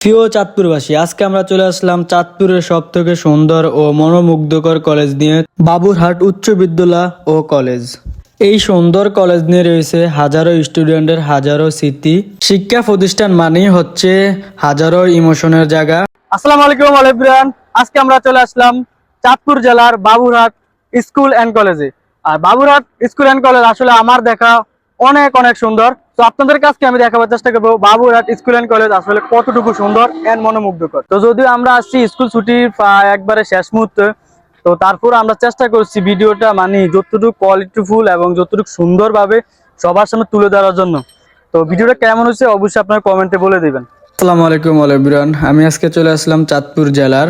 প্রিয় চাঁদপুরবাসী, আজকে আমরা চলে আসলাম চাঁদপুরের সব থেকে সুন্দর ও মনোমুগ্ধকর কলেজ নিয়ে বাবুরহাট উচ্চ বিদ্যালয় ও কলেজ। এই সুন্দর কলেজ নিয়ে রয়েছে হাজারো স্টুডেন্টের হাজারো স্মৃতি। শিক্ষা প্রতিষ্ঠান মানেই হচ্ছে হাজারো ইমোশনের জায়গা। আসসালামু আলাইকুম আলিব্রান আজকে আমরা চলে আসলাম চাঁদপুর জেলার বাবুরহাট স্কুল অ্যান্ড কলেজে। আর বাবুরহাট স্কুল অ্যান্ড কলেজ আসলে আমার দেখা অনেক অনেক সুন্দর। তো আপনাদের কাছে আমি দেখাবার চেষ্টা করব। বাবুরহাট স্কুল অ্যান্ড কলেজ আসলে কতটুকু সুন্দর অ্যান্ড মনোমুগ্ধকর। তো যদিও আমরা আসছি স্কুল ছুটির একবারে শেষ মুহূর্তে, তো তারপর আমরা চেষ্টা করছি ভিডিওটা মানে যতটুকু কোয়ালিটিফুল এবং যতটুকু সুন্দরভাবে সবার সামনে তুলে ধরার জন্য। তো ভিডিওটা কেমন হচ্ছে অবশ্যই আপনারা কমেন্টে বলে দিবেন। আসসালামু আলাইকুম আলবিরান আমি আজকে চলে আসলাম চাঁদপুর জেলার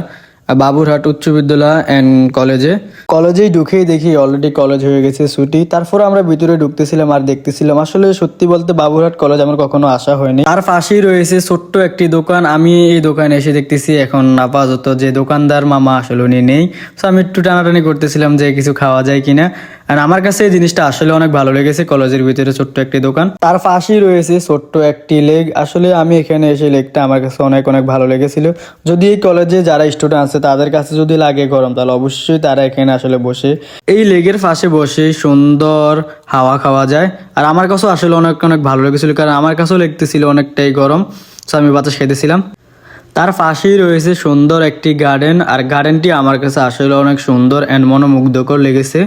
বাবুরহাট উচ্চ বিদ্যালয় অ্যান্ড কলেজে কলেজেই ঢুকেই দেখি অলরেডি কলেজ হয়ে গেছে ছুটি। তারপর আমরা ভিতরে ঢুকতেছিলাম আর দেখতেছিলাম। আসলে সত্যি বলতে বাবুরহাট কলেজ আমার কখনো আসা হয়নি। আর পাশেই রয়েছে ছোট্ট একটি দোকান। আমি এই দোকানে এসে দেখতেছি এখন আপাতত যে দোকানদার মামা আসলে উনি নেই। তো আমি একটু টানাটানি করতেছিলাম যে কিছু খাওয়া যায় কিনা। আর আমার কাছে এই জিনিসটা আসলে অনেক ভালো লেগেছে, কলেজের ভিতরে ছোট্ট একটি দোকান। তার পাশেই রয়েছে ছোট্ট একটি লেগ আসলে আমি এখানে এসে লেগটা আমার কাছে অনেক অনেক ভালো লেগেছিল। যদি এই কলেজে যারা স্টুডেন্ট আছে, তাদের কাছে যদি লাগে গরম, তাহলে অবশ্যই তারা এখানে আসলে বসে। এই লেগের পাশে বসে সুন্দর হাওয়া খাওয়া যায়। আর আমার কাছেও আসলে অনেক অনেক ভালো লেগেছিল, কারণ আমার কাছেও লেগতেছিল অনেকটাই গরম। তো আমি বাতাস খেতেছিলাম তার পাশেই রয়েছে সুন্দর একটি গার্ডেন আর গার্ডেনটি আমার কাছে আসলে অনেক সুন্দর অ্যান্ড মনোমুগ্ধকর লেগেছে।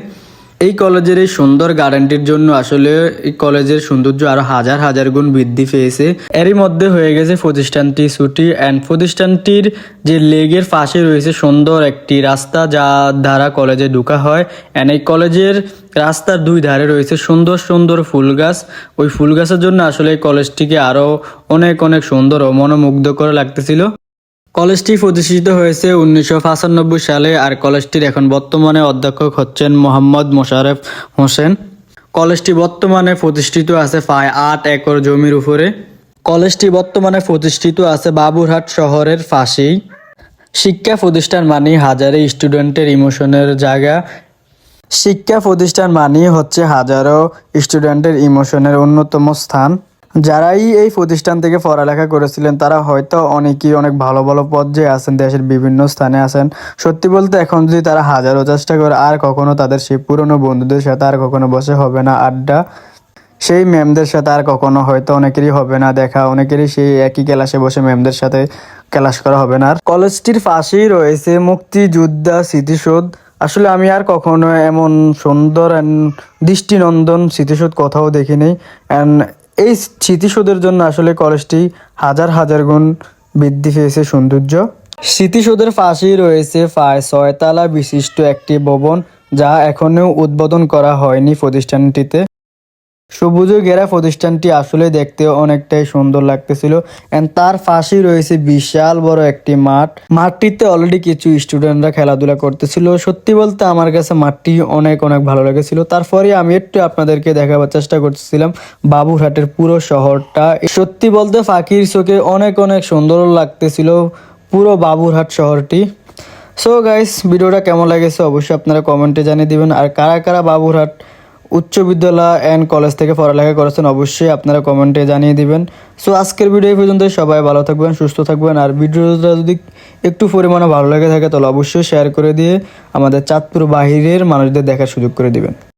এই কলেজের এই সুন্দর গার্ডেনটির জন্য আসলে এই কলেজের সৌন্দর্য আরও হাজার হাজার গুণ বৃদ্ধি পেয়েছে। এরই মধ্যে হয়ে গেছে প্রতিষ্ঠানটি ছুটি অ্যান্ড প্রতিষ্ঠানটির যে লেগের পাশে রয়েছে সুন্দর একটি রাস্তা যা দ্বারা কলেজে ঢুকা হয় অ্যান্ড এই কলেজের রাস্তার দুই ধারে রয়েছে সুন্দর সুন্দর ফুল গাছ। ওই ফুল গাছের জন্য আসলে এই কলেজটিকে আরও অনেক অনেক সুন্দর ও মনোমুগ্ধকর লাগতেছিল। কলেজটি প্রতিষ্ঠিত হয়েছে উনিশশো পঁচানব্বই সালে আর কলেজটির এখন বর্তমানে অধ্যক্ষ হচ্ছেন মোহাম্মদ মোশারফ হোসেন। কলেজটি বর্তমানে প্রতিষ্ঠিত আছে প্রায় আট একর জমির উপরে। কলেজটি বর্তমানে প্রতিষ্ঠিত আছে বাবুরহাট শহরের পাশেই। শিক্ষা প্রতিষ্ঠান মানে হাজারে স্টুডেন্টের ইমোশনের জায়গা। শিক্ষা প্রতিষ্ঠান মানেই হচ্ছে হাজারো স্টুডেন্টের ইমোশনের অন্যতম স্থান। যারাই এই প্রতিষ্ঠান থেকে পড়ালেখা করেছিলেন, তারা হয়তো অনেকেই অনেক ভালো ভালো পর্যায়ে আছেন, দেশের বিভিন্ন স্থানে আছেন। সত্যি বলতে এখন যদি তারা হাজারো চেষ্টা করে, আর কখনো তাদের সেই পুরনো বন্ধুদের সাথে আর কখনো বসে হবে না, আড্ডা। সেই ম্যামদের সাথে আর কখনো হয়তো অনেকেরই হবে না দেখা, অনেকেরই সেই একই ক্লাসে বসে ম্যামদের সাথে ক্লাস করা হবে না। আর কলেজটির পাশেই রয়েছে মুক্তিযোদ্ধা স্মৃতিসৌধ। আসলে আমি আর কখনো এমন সুন্দর অ্যান্ড দৃষ্টিনন্দন স্মৃতিসৌধ কোথাও দেখিনি। অ্যান্ড এই স্মৃতিসৌধের জন্য আসলে কলেজটি হাজার হাজার গুণ বৃদ্ধি পেয়েছে সৌন্দর্য। স্মৃতিসৌধের পাশেই রয়েছে প্রায় ছয়তলা বিশিষ্ট একটি ভবন যা এখনও উদ্বোধন করা হয়নি প্রতিষ্ঠানটিতে। সবুজে ঘেরা প্রতিষ্ঠানটি আসলে দেখতে অনেকটাই সুন্দর লাগতেছিল। এন্ড তার পাশেই রয়েছে বিশাল বড় একটি মাঠ। মাঠটিতে অলরেডি কিছু স্টুডেন্টরা খেলাধুলা করতেছিল। সত্যি বলতে আমার কাছে মাঠটি অনেক অনেক ভালো লেগেছিল। তারপরে আমি একটু আপনাদেরকে দেখাবার চেষ্টা করতেছিলাম বাবুরহাটের পুরো শহরটা। সত্যি বলতে ফাঁকির চোখে অনেক অনেক সুন্দর লাগতেছিল পুরো বাবুরহাট শহরটি। সো গাইস ভিডিওটা কেমন লাগেছে অবশ্যই আপনারা কমেন্টে জানিয়ে দিবেন। আর কারা কারা বাবুরহাট উচ্চ বিদ্যালয় অ্যান্ড কলেজ থেকে পড়ালেখা করেছেন, অবশ্যই আপনারা কমেন্টে জানিয়ে দিবেন। সো আজকের ভিডিও পর্যন্ত সবাই ভালো থাকবেন, সুস্থ থাকবেন। আর ভিডিওটা যদি একটু পরিমাণে ভালো লেগে থাকে, তাহলে অবশ্যই শেয়ার করে দিয়ে আমাদের চাঁদপুর বাহিরের মানুষদের দেখার সুযোগ করে দিবেন।